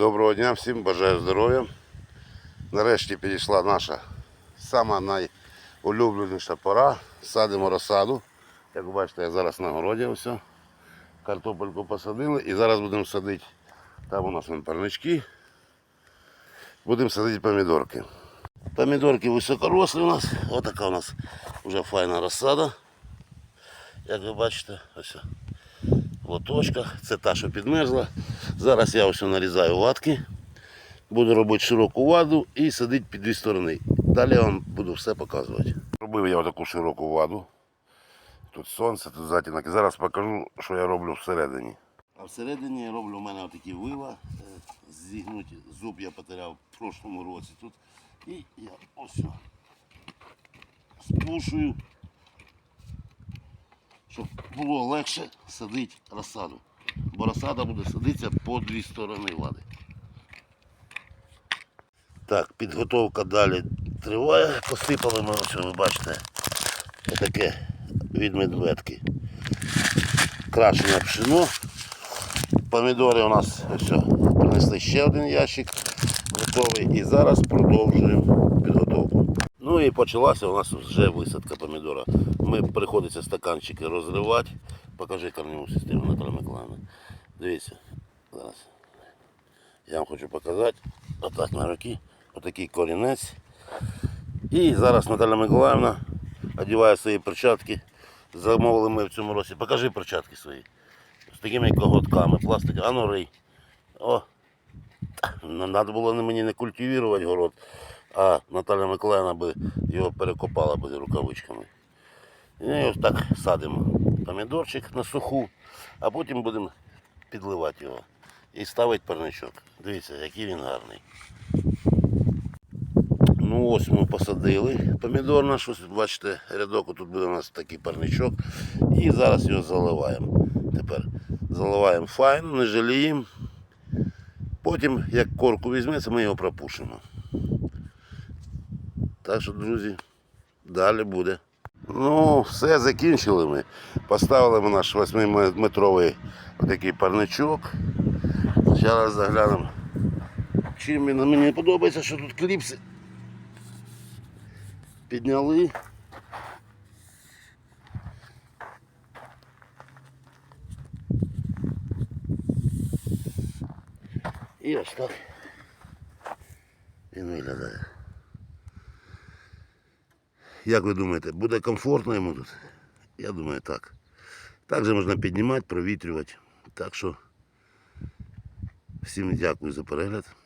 Доброго дня всім, бажаю здоров'я. Нарешті підійшла наша сама найулюбленіша пора. Садимо розсаду. Як ви бачите, я зараз на городі ось. Картопельку посадили і зараз будемо садити. Там у нас парнички. Будемо садити помідорки. Помідорки високорослі у нас. Отака у нас вже файна розсада. Як ви бачите, ось лоточка. Це та, що підмерзла. Зараз я ось нарізаю ватки. Буду робити широку ваду і садити під дві сторони. Далі я вам буду все показувати. Робив я таку широку ваду. Тут сонце, тут затінок. Зараз покажу, що я роблю всередині. А всередині я роблю у мене отакі вила. е, Зігнуті. Зуб я потеряв в прошлому році тут. І я ось спушую, щоб було легше садити розсаду. Бо розсада буде садитися по дві сторони вади. Так, підготовка далі триває. Посипали ми, ось ви бачите, таке від медведки. Крашене пшено. Помідори у нас ось, принесли ще один ящик готовий. І зараз продовжуємо підготовку. Ну і почалася у нас вже висадка помідора. Ми приходиться стаканчики розривати. Покажи корневу систему Наталя Миколаївна. Дивіться, зараз. Я вам хочу показати. Отак на руки. Отакий корінець. І зараз Наталя Миколаївна одягає свої перчатки. Замовили ми в цьому році. Покажи перчатки свої. З такими коготками, пластик. А ну. О. Треба було мені не культивувати город, а Наталя Миколаївна би його перекопала би рукавичками. І ось так садимо помідорчик на суху, а потім будемо підливати його і ставити парничок. Дивіться, який він гарний. Ну ось ми посадили помідор наш, ось бачите, рядок, тут буде у нас такий парничок. І зараз його заливаємо. Тепер заливаємо файно, не жаліємо. Потім, як корку візьметься, ми його пропушимо. Так що, друзі, далі буде. Ну, все, закінчили ми. Поставили ми наш 8-метровий отакий парничок. Зараз заглянемо. Чим мені подобається, що тут кліпси підняли. І ось так він виглядає. Як ви думаєте, буде комфортно йому тут? Я думаю, так. Так же можна піднімати, провітрювати. Так що всім дякую за перегляд.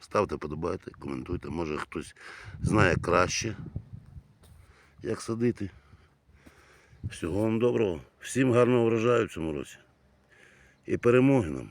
Ставте, подобайте, коментуйте. Може хтось знає краще, як садити. Всього вам доброго. Всім гарного врожаю в цьому році. І перемоги нам.